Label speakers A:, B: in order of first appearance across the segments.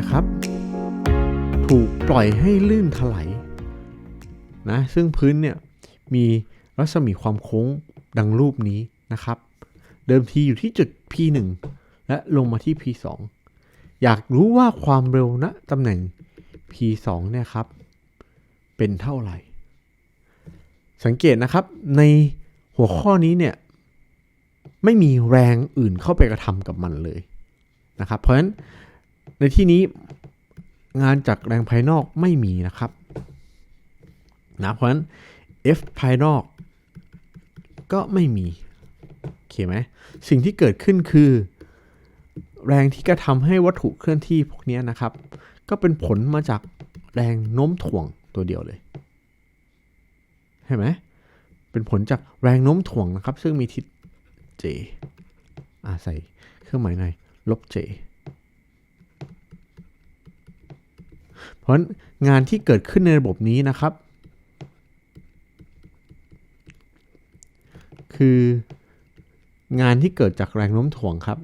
A: เนี่ยครับ ถูกปล่อยให้ลื่นถลายนะซึ่งพื้นเนี่ยมีรัศมีความโค้งดังรูปนี้นะครับ เดิมทีอยู่ที่จุด P1 และลงมาที่ P2 อยากรู้ว่าความเร็วณตำแหน่ง P2 เนี่ยครับ เป็นเท่าไหร่ สังเกตนะครับในหัวข้อนี้เนี่ยไม่มีแรงอื่นเข้าไปกระทำกับมันเลยนะครับ เพราะฉะนั้น ในที่นี้งานจากแรงภายนอกไม่มีนะครับนะเพราะฉะนั้น F ภายนอกก็ไม่มีโอเคไหมสิ่งที่เกิดขึ้นคือ แรงที่กระทำให้วัตถุเคลื่อนที่พวกนี้นะครับ ก็เป็นผลมาจากแรงโน้มถ่วงตัวเดียวเลยเห็นไหมเป็นผลจากแรงโน้มถ่วงนะครับ ซึ่งมีทิศ j อ่าใส่เครื่องหมายในลบ j เพราะงานที่เกิดขึ้นในระบบนี้นะครับ คืองานที่เกิดจากแรงโน้มถ่วงครับ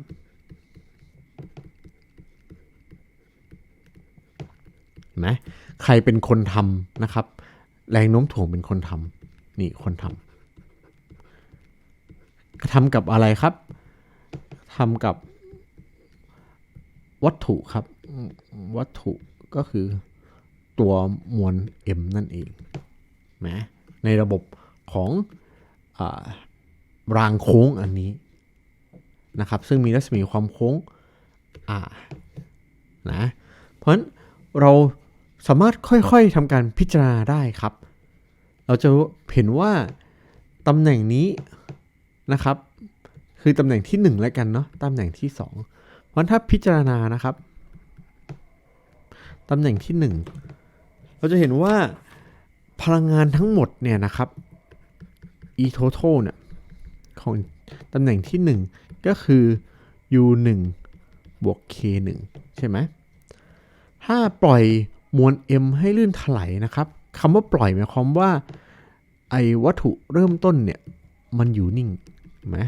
A: นไหมใครเป็นคนทำนะครับ แรงโน้มถ่วงเป็นคนทำนี่คนทำทำกับอะไรครับทำกับวัตถุครับ วัตถุ ก็คือตัวมวล m นั่นเองนะในระบบของอรางโค้งอันนี้นะครับซึ่งมีรัศมีความโค้ง r นะเพราะฉะนั้นเราสามารถค่อยๆทำการพิจารณาได้ครับ เราจะเห็นว่าตำแหน่งนี้นะครับ คือตำแหน่งที่ 1 แล้วกันเนาะตำแหน่งที่2เพราะถ้าพิจารณานะครับ ตำแหน่งที่ 1 เราจะเห็นว่าพลังงานทั้งหมดเนี่ยนะครับ e total เนี่ยของตำแหน่งที่ 1 ก็คือ u 1บวก k 1ใช่ไหมถ้าปล่อยมวล m ให้ลื่นถลายนะครับคำว่าปล่อยหมายความว่าไอ้วัตถุเริ่มต้นเนี่ยมันอยู่นิ่งไหม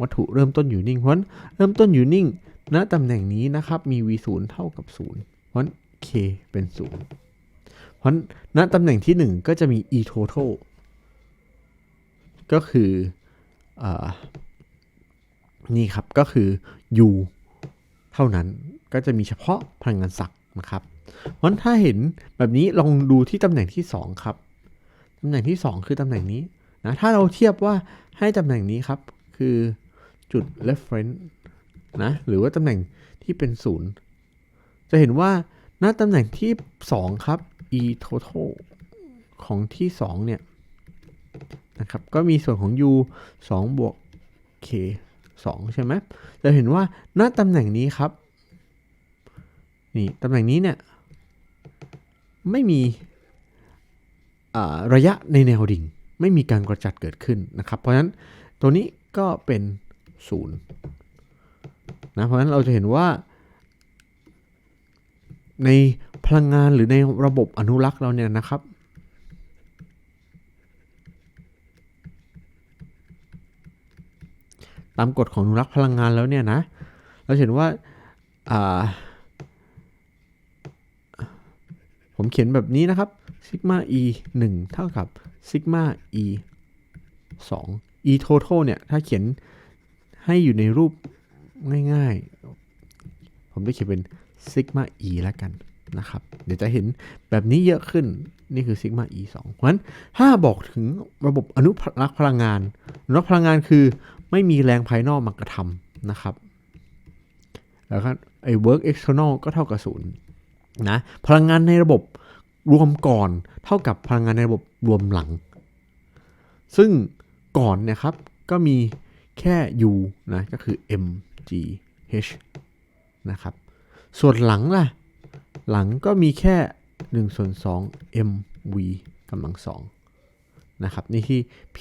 A: วัตถุเริ่มต้นอยู่นิ่งเพราะเริ่มต้นอยู่นิ่งณตำแหน่งนี้นะครับมี v 0เท่ากับ0เพราะ k เป็น0เพราะณตำแหน่งที่1ก็จะมี e total ก็คืออนี่ครับก็คือ u เท่านั้นก็จะมีเฉพาะพลังงานศักย์นะครับเพราะถ้าเห็นแบบนี้ลองดูที่ตำแหน่งที่ 2 ครับ ตำแหน่งที่ 2 คือตำแหน่งนี้นะถ้าเราเทียบว่าให้ตำแหน่งนี้ครับ คือจุด reference นะหรือว่าตำแหน่งที่เป็น0จะเห็นว่า ณตำแหน่งที่ 2 ครับ e total ของที่ 2 เนี่ย นะครับ ก็มีส่วนของ u 2 บวก k 2 ใช่ไหมจะเห็นว่าณตำแหน่งนี้ครับ นี่ ตำแหน่งนี้เนี่ย ไม่มีระยะในแนวดิ่ง ไม่มีการกระจัดเกิดขึ้นนะครับ เพราะฉะนั้นตัวนี้ก็เป็นศูนย์นะ เพราะฉะนั้นเราจะเห็นว่า ในพลังงานหรือในระบบอนุรักษ์เราเนี่ยนะครับ ตามกฎของอนุรักษ์พลังงานแล้วเนี่ยนะ เราเห็นว่าผมเขียนแบบนี้นะครับซิกมา e 1 เท่ากับซิกมา e 2 e total เนี่ย ถ้าเขียนให้อยู่ในรูปง่ายๆ ผมจะเขียนเป็น ซิกมา e แล้วกันนะครับ เดี๋ยวจะเห็นแบบนี้เยอะขึ้น นี่คือซิกมา e 2เพราะฉะนั้นถ้าบอกถึงระบบอนุรักษ์พลังงานอนุรักษ์พลังงานคือไม่มีแรงภายนอกมากระทำนะครับ แล้วก็ไอ้ work external ก็เท่ากับศูนย์นะ พลังงานในระบบรวมก่อนเท่ากับพลังงานในระบบรวมหลัง ซึ่งก่อนเนี่ยครับ ก็มีแค่ u นะ ก็คือ m g h นะครับ ส่วนหลังล่ะ หลังก็มีแค่1ส่วน2 m v กำลัง2นะครับ นี่ที่ p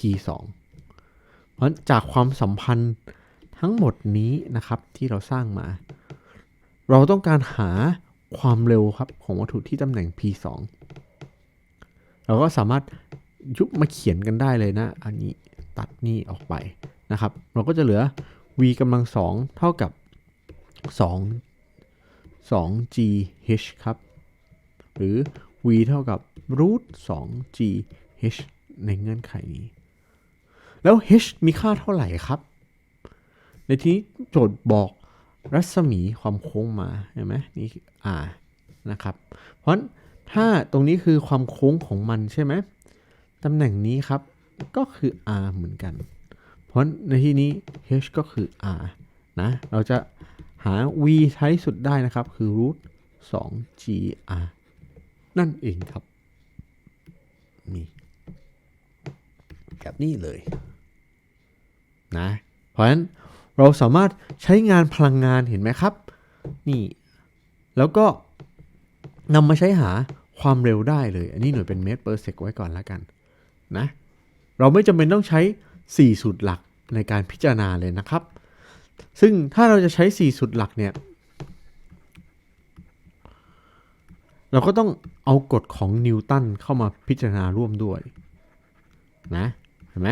A: 2เพราะจากความสัมพันธ์ทั้งหมดนี้นะครับที่เราสร้างมา เราต้องการหาความเร็วครับของวัตถุที่ตำแหน่ง p 2เราก็สามารถยุบมาเขียนกันได้เลยนะ อันนี้ตัดนี่ออกไปนะครับ เราก็จะเหลือ v กำลังสองเท่ากับ2 2 g h ครับ หรือ v เท่ากับ root 2 g h ในเงื่อนไขนี้ แล้ว h มีค่าเท่าไหร่ครับ ในที่นี้โจทย์บอกรัศมีความโค้งมาเห็นไหมนี่ r นะครับ เพราะถ้าตรงนี้คือความโค้งของมันใช่ไหมตำแหน่งนี้ครับก็คือ r เหมือนกัน เพราะในที่นี้ h ก็คือ r นะ เราจะา v ท้ายสุดได้นะครับ คือ root 2 gr นั่นเองครับ นี่แบบนี้เลย นะ เพราะฉะนั้นเราสามารถใช้งานพลังงานเห็นไหมครับ นี่ แล้วก็นำมาใช้หาความเร็วได้เลย อันนี้หน่วยเป็นเมตร per sec ไว้ก่อนแล้วกัน นะ เราไม่จำเป็นต้องใช้ 4 สูตรหลักในการพิจารณาเลยนะครับ ซึ่งถ้าเราจะใช้ 4สูตรหลักเนี่ย เราก็ต้องเอากฎของนิวตันเข้ามาพิจารณาร่วมด้วยนะเห็นไหม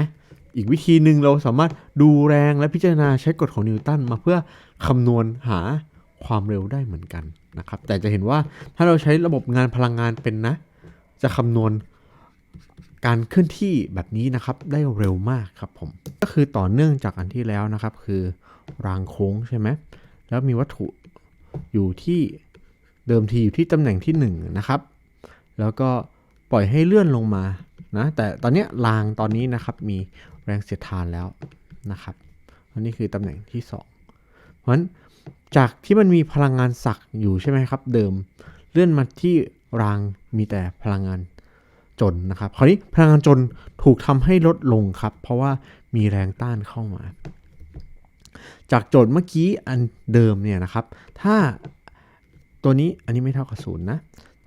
A: อีกวิธีหนึ่งเราสามารถดูแรงและพิจารณาใช้กฎของนิวตันมาเพื่อคำนวณหาความเร็วได้เหมือนกันนะครับ แต่จะเห็นว่าถ้าเราใช้ระบบงานพลังงานเป็นนะ จะคำนวณการเคลื่อนที่แบบนี้นะครับได้เร็วมากครับผม ก็คือต่อเนื่องจากอันที่แล้วนะครับ คือ รางโค้งใช่ไหมแล้วมีวัตถุอยู่ที่เดิมทีอยู่ที่ตำแหน่งที่ 1 นะครับ แล้วก็ปล่อยให้เลื่อนลงมานะแต่ตอนนี้รางตอนนี้นะครับมีแรงเสียดทานแล้วนะครับอันนี้คือตำแหน่งที่ 2 เพราะฉะนั้นจากที่มันมีพลังงานสักอยู่ใช่ไหมครับ เดิมเลื่อนมาที่รางมีแต่พลังงานจนนะครับ คราวนี้พลังงานจนถูกทำให้ลดลงครับ เพราะว่ามีแรงต้านเข้ามา จากโจทย์เมื่อกี้อันเดิมเนี่ยนะครับ ถ้าตัวนี้อันนี้ไม่เท่ากับศูนย์นะ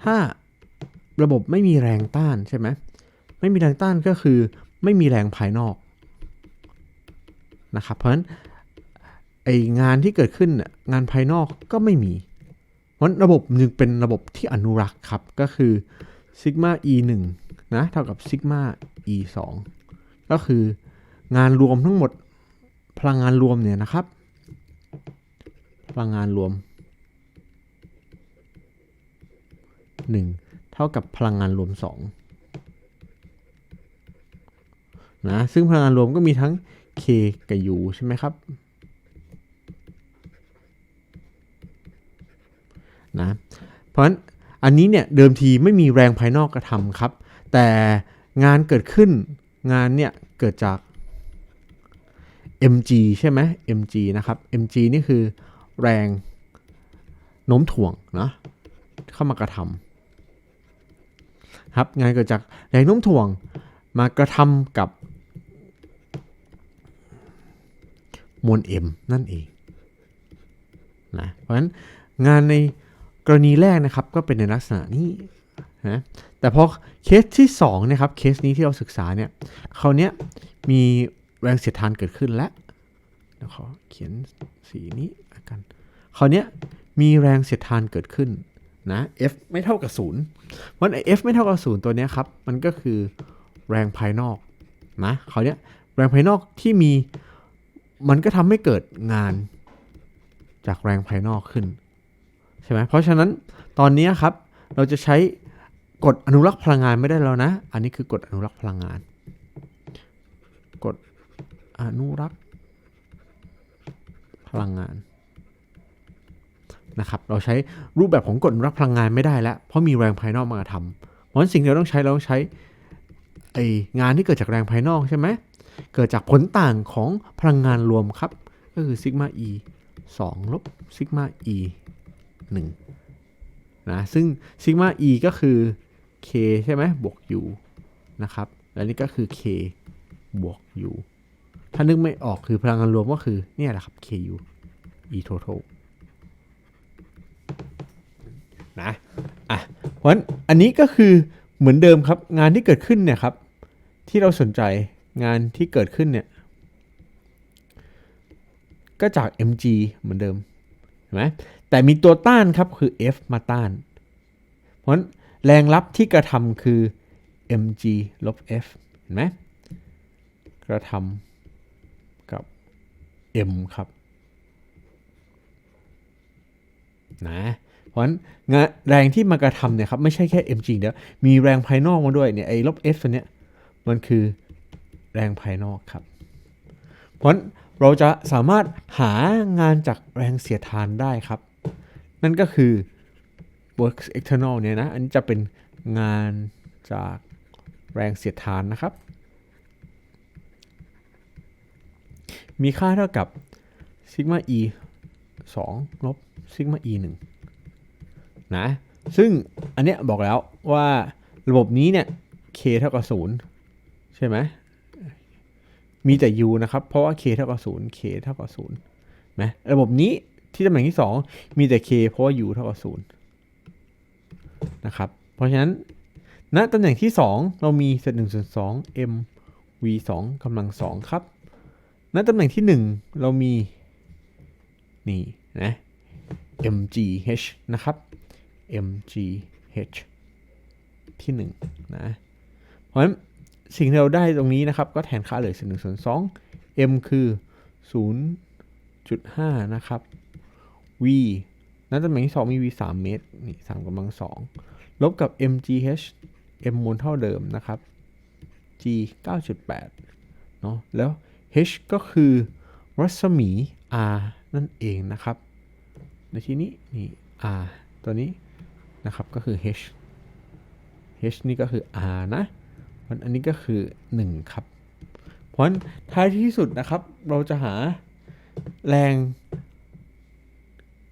A: ถ้าระบบไม่มีแรงต้านใช่ไหมไม่มีแรงต้านก็คือไม่มีแรงภายนอกนะครับ เพราะฉะนั้นไองานที่เกิดขึ้นงานภายนอกก็ไม่มี เพราะระบบหนึ่งเป็นระบบที่อนุรักษ์ครับ ก็คือซิกมา e 1นะเท่ากับซิกมา e 2ก็คืองานรวมทั้งหมด พลังงานรวมเนี่ยนะครับ พลังงานรวม 1 เท่ากับพลังงานรวม2นะซึ่งพลังงานรวมก็มีทั้ง k กับ u ใช่ไหมครับนะเพราะฉะนั้นอันนี้เนี่ยเดิมทีไม่มีแรงภายนอกกระทำครับ แต่งานเกิดขึ้นงานเนี่ยเกิดจาก mg ใช่ไหม mg นะครับ mg นี่คือแรงโน้มถ่วงนะเข้ามากระทำครับงานเกิดจากแรงโน้มถ่วงมากระทำกับมวล m นั่นเองนะเพราะฉะนั้นงานในกรณีแรกนะครับก็เป็นในลักษณะนี้นะแต่พอเคสที่2นะครับเคสนี้ที่เราศึกษาเนี่ยเขาเนี้ยมี แรงเสียดทานเกิดขึ้นแล้วเดี๋ยวขอเขียนสีนี้กัน คราวนี้มีแรงเสียดทานเกิดขึ้นนะ F ไม่เท่ากับศูนย์เพราะไอ F ไม่เท่ากับศูนย์ตัวนี้ครับ มันก็คือแรงภายนอกนะคราวนี้แรงภายนอกที่มีมันก็ทำให้เกิดงานจากแรงภายนอกขึ้นใช่ไหมเพราะฉะนั้นตอนนี้ครับเราจะใช้กฎอนุรักษ์พลังงานไม่ได้แล้วนะ อันนี้คือกฎอนุรักษ์พลังงาน กฎ อนุรักษ์พลังงานนะครับเราใช้รูปแบบของกฎรักพลังงานไม่ได้แล้ว เพราะมีแรงภายนอกมาทำเพราะฉะนั้นสิ่งที่เราต้องใช้เราต้องใช้ไองานที่เกิดจากแรงภายนอกใช่ไหมเกิดจากผลต่างของพลังงานรวมครับ ก็คือซิกมา e 2ลบซิกมา e 1นะซึ่งซิกมา e ก็คือ k ใช่ไหมบวก u นะครับ และนี่ก็คือ k บวก u ถ้านึกไม่ออกคือพลังงานรวมก็คือเนี่ยแหละครับ ku e total นะอะเพราะฉะนั้นอันนี้ก็คือเหมือนเดิมครับ งานที่เกิดขึ้นเนี่ยครับ ที่เราสนใจงานที่เกิดขึ้นเนี่ย ก็จาก mg เหมือนเดิมเห็นไหมแต่มีตัวต้านครับคือ F มาต้าน เพราะฉะนั้นแรงรับที่กระทำคือ mg ลบ F เห็นไหมกระทำ m ครับนะราะฉะนั้นงานแรงที่มากระทำเนี่ยครับไม่ใช่แค่ mg เดียวมีแรงภายนอกมาด้วยเนี่ยไอ้ลบ f ตัวเนี้ยมันคือแรงภายนอกครับ เพราะฉะนั้นเราจะสามารถหางานจากแรงเสียดทานได้ครับ นั่นก็คือ work external เนี่ยนะ อันนี้จะเป็นงานจากแรงเสียดทานนะครับ มีค่าเท่ากับซิกมา e 2ลบซิกมา e 1นะ ซึ่งอันเนี้ยบอกแล้วว่าระบบนี้เนี่ย k เท่ากับ 0 ใช่ไหม มีแต่ u นะครับ เพราะว่า k เท่ากับ 0 k เท่ากับ 0 นะ ระบบนี้ที่ตำแหน่งที่ 2 มีแต่ k เพราะว่า u เท่ากับ 0 นะครับ เพราะฉะนั้นณตำแหน่งที่ 2 เรามีเศษ1ส่วน2 m v 2กำลัง 2 ครับ ณตำแหน่งที่ 1 เรามี นี่นะ mgh นะครับ mgh ที่ 1 นะ เพราะฉะนั้นสิ่งที่เราได้ตรงนี้นะครับ ก็แทนค่าเลย1ส่วน2 m คือ 0.5 นะครับ v นั้นตำแหน่งที่2มี v 3 เมตร นี่3กำลัง 2 ลบกับ mgh m มูลเท่าเดิมนะครับ g 9.8 เนาะแล้ว h ก็คือรัศมี r นั่นเองนะครับ ในที่นี้นี่ r ตัวนี้นะครับก็คือ h h นี่ก็คือ r นะมันอันนี้ก็คือ 1 ครับ เพราะฉะนั้นท้ายที่สุดนะครับ เราจะหาแรง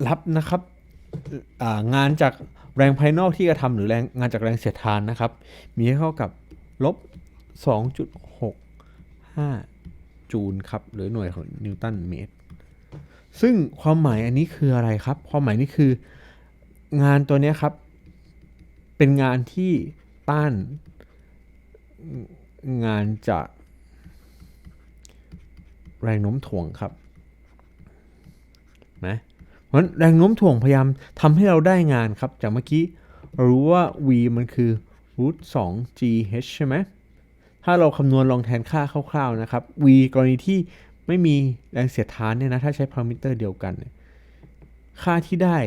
A: รับนะครับงานจากแรงภายนอกที่กระทำหรือแรงงานจากแรงเสียดทานนะครับ มีให้เท่ากับลบ 2.65 จูลครับหรือหน่วยของนิวตันเมตร ซึ่งความหมายอันนี้คืออะไรครับ ความหมายนี้คืองานตัวนี้ครับ เป็นงานที่ต้านงานจากแรงโน้มถ่วงครับนะเพราะแรงโน้มถ่วงพยายามทำให้เราได้งานครับ จากเมื่อกี้รารู้ว่า v มันคือ root 2 gh ใช่ไหม ถ้าเราคำนวณลองแทนค่าคร่าวๆนะครับ v กรณีที่ไม่มีแรงเสียดทานเนี่ยนะ ถ้าใช้พารามิเตอร์เดียวกัน ค่าที่ได้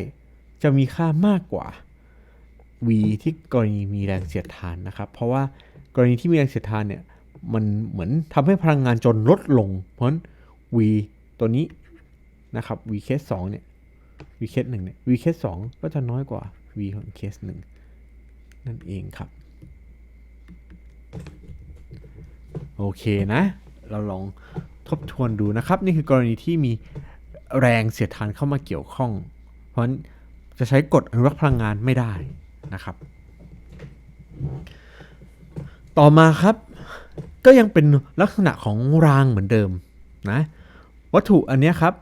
A: จะมีค่ามากกว่า v ที่กรณีมีแรงเสียดทานนะครับ เพราะว่ากรณีที่มีแรงเสียดทานเนี่ย มันเหมือนทำให้พลังงานจนลดลง เพราะฉะนั้น v ตัวนี้นะครับ v เคส2เนี่ย v เคส1เนี่ย v เคส2ก็จะน้อยกว่า v ของเคส1นั่นเองครับ โอเคนะ เราลองทบทวนดูนะครับ นี่คือกรณีที่มีแรงเสียดทานเข้ามาเกี่ยวข้อง เพราะฉะนั้นจะใช้กฎอนุรักษ์พลังงานไม่ได้นะครับ ต่อมาครับ ก็ยังเป็นลักษณะของรางเหมือนเดิมนะวัตถุอันนี้ครับ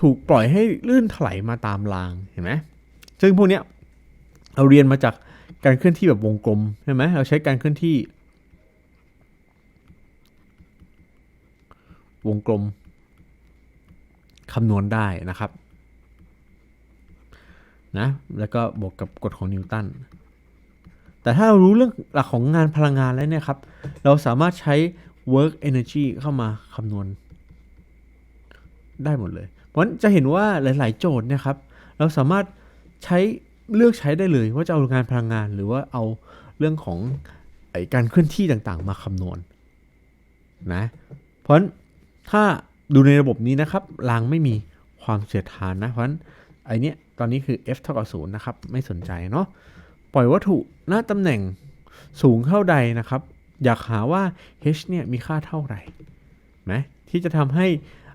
A: ถูกปล่อยให้ลื่นถลายมาตามรางเห็นไหมซึ่งพวกเนี้ยเราเรียนมาจากการเคลื่อนที่แบบวงกลมใช่ไหมเราใช้การเคลื่อนที่ วงกลมคำนวณได้นะครับนะแล้วก็บวกกับกฎของนิวตันแต่ถ้าเรารู้เรื่องหลักของงานพลังงานแล้วเนี่ยครับ เราสามารถใช้ work energy เข้ามาคำนวณ ได้หมดเลย เพราะฉะนั้นจะเห็นว่าหลาย ๆ โจทย์เนี่ยครับ เราสามารถใช้เลือกใช้ได้เลยว่าจะเอางานพลังงานหรือว่าเอาเรื่องของไอการเคลื่อนที่ต่าง ๆ มาคำนวณนะ เพราะฉะนั้น ถ้าดูในระบบนี้นะครับรางไม่มีความเสียดทานนะ เพราะฉะนั้นไอเนี้ยตอนนี้คือ f เท่ากับ0นะครับ ไม่สนใจเนาะปล่อยวัตถุหน้าตำแหน่งสูงเท่าใดนะครับ อยากหาว่า h เนี่ยมีค่าเท่าไหร่ไหมที่จะทำให้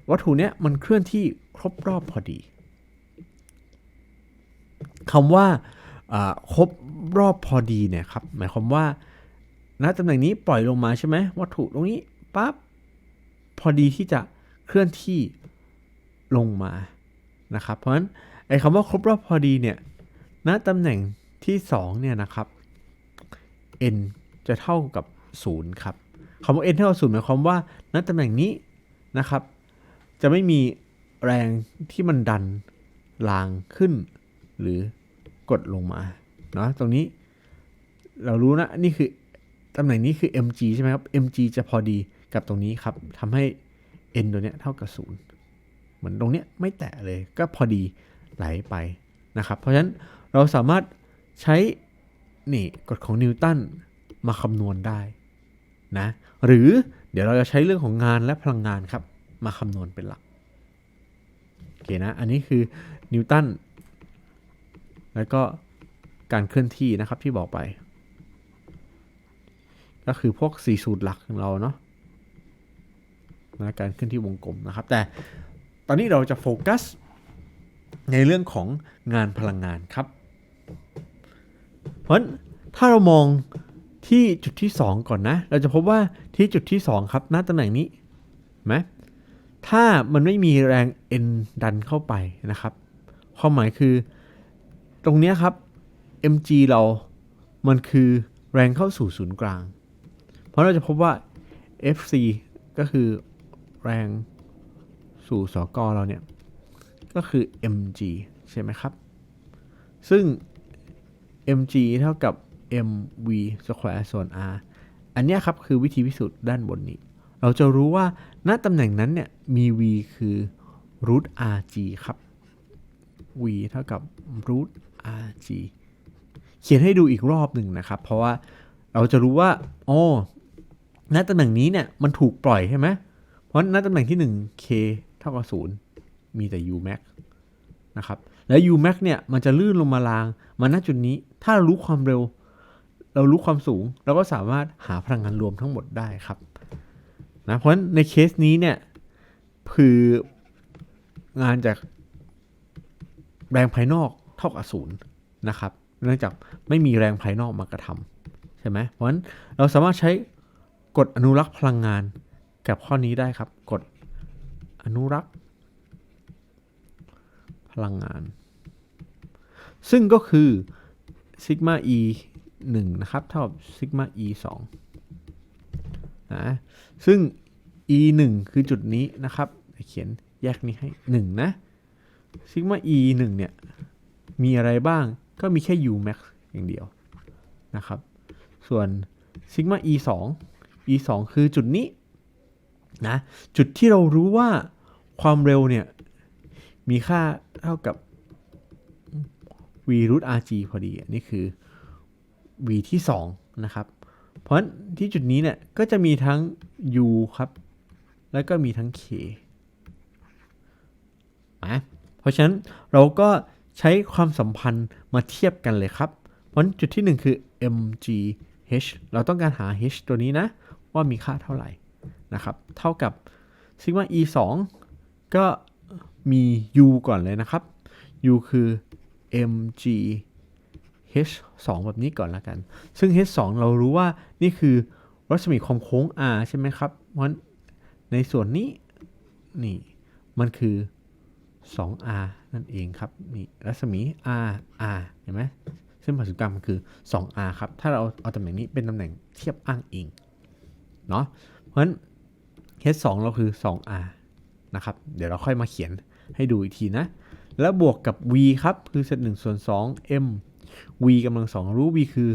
A: วัตถุเนี้ยมันเคลื่อนที่ครบรอบพอดีคำว่าครบรอบพอดีเนี่ยครับหมายความว่าณตำแหน่งนี้ปล่อยลงมาใช่ไหมวัตถุตรงนี้ปั๊บ พอดีที่จะเคลื่อนที่ลงมานะครับเพราะฉะนั้นไอ้คำว่าครบรอบพอดีเนี่ยณตำแหน่งที่2เนี่ยนะครับ n จะเท่ากับ 0 ครับคำว่า n เท่ากับ0หมายความว่าณตำแหน่งนี้นะครับ จะไม่มีแรงที่มันดันรางขึ้น หรือกดลงมาเนาะตรงนี้เรารู้นะ นี่คือตำแหน่งนี้คือ mg ใช่ไหมครับ mg จะพอดี กับตรงนี้ครับทำให้ n ตัวเนี้ยเท่ากับ0เหมือนตรงเนี้ยไม่แตะเลยก็พอดีไหลไปนะครับ เพราะฉะนั้นเราสามารถใช้นี่กฎของนิวตันมาคำนวณได้นะหรือเดี๋ยวเราจะใช้เรื่องของงานและพลังงานครับ มาคำนวณเป็นหลักโอเคนะ อันนี้คือนิวตันแล้วก็การเคลื่อนที่นะครับที่บอกไป ก็คือพวกสี่สูตรหลักของเราเนาะ นะการเคลื่อนที่วงกลมนะครับ แต่ตอนนี้เราจะโฟกัสในเรื่องของงานพลังงานครับ เพราะถ้าเรามองที่จุดที่ 2 ก่อนนะ เราจะพบว่าที่จุดที่ 2 ครับหน้าตำแหน่งนี้ไหมถ้ามันไม่มีแรง N ดันเข้าไปนะครับ ความหมายคือตรงนี้ครับ mg เรามันคือแรงเข้าสู่ศูนย์กลาง เพราะเราจะพบว่า fc ก็คือ แรงสู่สกเราเนี่ย ก็คือ mg ใช่ไหมครับ ซึ่ง mg เท่ากับ mv square ส่วน r อันนี้ครับคือวิธีพิสูจน์ด้านบนนี้ เราจะรู้ว่าณตำแหน่งนั้นเนี่ยมี v คือ root rg ครับ v เท่ากับ root rg เขียนให้ดูอีกรอบหนึ่งนะครับ เพราะว่าเราจะรู้ว่า อ๋อ ณตำแหน่งนี้เนี่ยมันถูกปล่อยใช่ไหม เพราะณตำแหน่งที่ 1 k เท่ากับ 0 มีแต่ u max นะครับแล้ว u max เนี่ยมันจะลื่นลงมาลางมาณจุดนี้ ถ้าเรารู้ความเร็ว เรารู้ความสูง เราก็สามารถหาพลังงานรวมทั้งหมดได้ครับนะเพราะฉะนั้นในเคสนี้เนี่ยคืองานจากแรงภายนอกเท่ากับศูนย์นะครับ เนื่องจากไม่มีแรงภายนอกมากระทำใช่ไหมเพราะฉะนั้นเราสามารถใช้กฎอนุรักษ์พลังงาน กับข้อนี้ได้ครับกฎอนุรักษ์ พลังงาน ซึ่งก็คือซิกมา e 1นะครับ เท่ากับซิกมา e 2นะซึ่ง e 1คือจุดนี้นะครับเขียนแยกนี้ให้ 1 นะซิกมา e 1เนี่ย มีอะไรบ้างก็มีแค่ u max อย่างเดียวนะครับ ส่วนซิกมา e 2 e 2คือจุดนี้ นะจุดที่เรารู้ว่าความเร็วเนี่ย มีค่าเท่ากับ v root rg พอดีอันนี้คือ v ที่ 2 นะครับ เพราะฉะนั้นที่จุดนี้เนี่ยก็จะมีทั้ง u ครับ แล้วก็มีทั้ง k นะเพราะฉะนั้นเราก็ใช้ความสัมพันธ์มาเทียบกันเลยครับ เพราะจุดที่ 1 คือ mgh เราต้องการหา h ตัวนี้นะ ว่ามีค่าเท่าไหร่ นะครับ เท่ากับซิกมา e 2ก็มี u ก่อนเลยนะครับ u คือ mg h 2แบบนี้ก่อนละกัน ซึ่ง h 2เรารู้ว่านี่คือรัศมีความโค้ง r ใช่ไหมครับ เพราะฉะนั้นในส่วนนี้นี่มันคือ 2r นั่นเองครับนี่รัศมี r r เห็นไหมเส้นผ่าศูนย์กลางมันคือ 2r ครับ ถ้าเราเอาตำแหน่งนี้เป็นตำแหน่งเทียบอ้างอิงเนาะเพราะฉะนั้น h 2เราคือ 2r นะครับ เดี๋ยวเราค่อยมาเขียนให้ดูอีกทีนะ แล้วบวกกับ v ครับ คือเศษ1ส่วน2 m v กำลัง2รู้ v คือ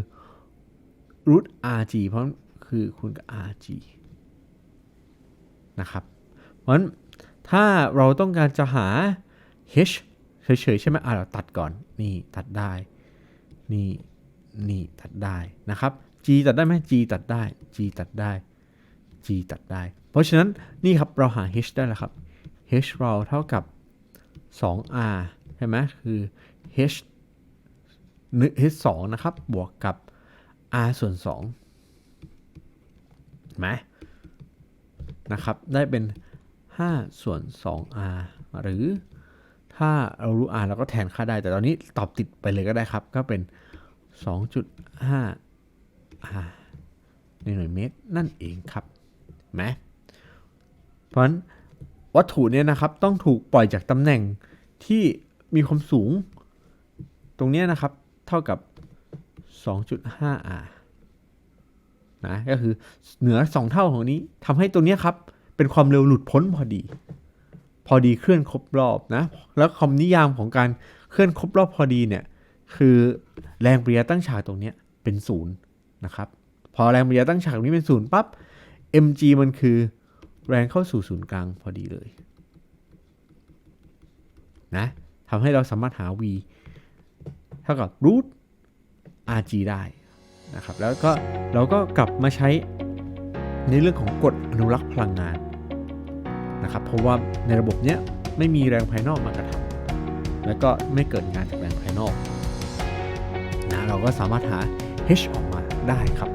A: root rg เพราะคือคูณกับ rg นะครับ เพราะฉะนั้นถ้าเราต้องการจะหา h เฉยๆใช่ไหมอะเราตัดก่อน นี่ตัดได้ นี่ นี่ตัดได้นะครับ g ตัดได้ไหม g ตัดได้ g ตัดได้ g ตัดได้ เพราะฉะนั้นนี่ครับเราหา h ได้แล้วครับ h เราเท่ากับ 2r ใช่ไหมคือ h h 2นะครับ บวกกับ r ส่วน2เห็นไหมนะครับ ได้เป็น 5 ส่วน 2r หรือถ้าเรารู้ r เราก็แทนค่าได้ แต่ตอนนี้ตอบติดไปเลยก็ได้ครับ ก็เป็น 2.5 r ในหน่วยเมตรนั่นเองครับ ไหมเพราะฉะนั้นวัตถุเนี่ยนะครับต้องถูกปล่อยจากตำแหน่งที่มีความสูง ตรงนี้นะครับเท่ากับ 2.5 r นะก็คือเหนือ 2 เท่าของนี้ทำให้ตัวเนี้ยครับเป็นความเร็วหลุดพ้นพอดี พอดีเคลื่อนครบรอบนะแล้วคำนิยามของการเคลื่อนครบรอบพอดีเนี่ยคือแรงปริยาตั้งฉากตรงเนี้ยเป็นศูนย์นะครับพอแรงปริยาตั้งฉากนี้เป็นศูนย์ปั๊บ mg มันคือแรงเข้าสู่ศูนย์กลางพอดีเลยนะทำให้เราสามารถหา v เท่ากับ root rg ได้นะครับ แล้วก็เราก็กลับมาใช้ในเรื่องของกฎอนุรักษ์พลังงานนะครับ เพราะว่าในระบบเนี้ยไม่มีแรงภายนอกมากระทำแล้วก็ไม่เกิดงานจากแรงภายนอกนะเราก็สามารถหา h ออกมาได้ครับ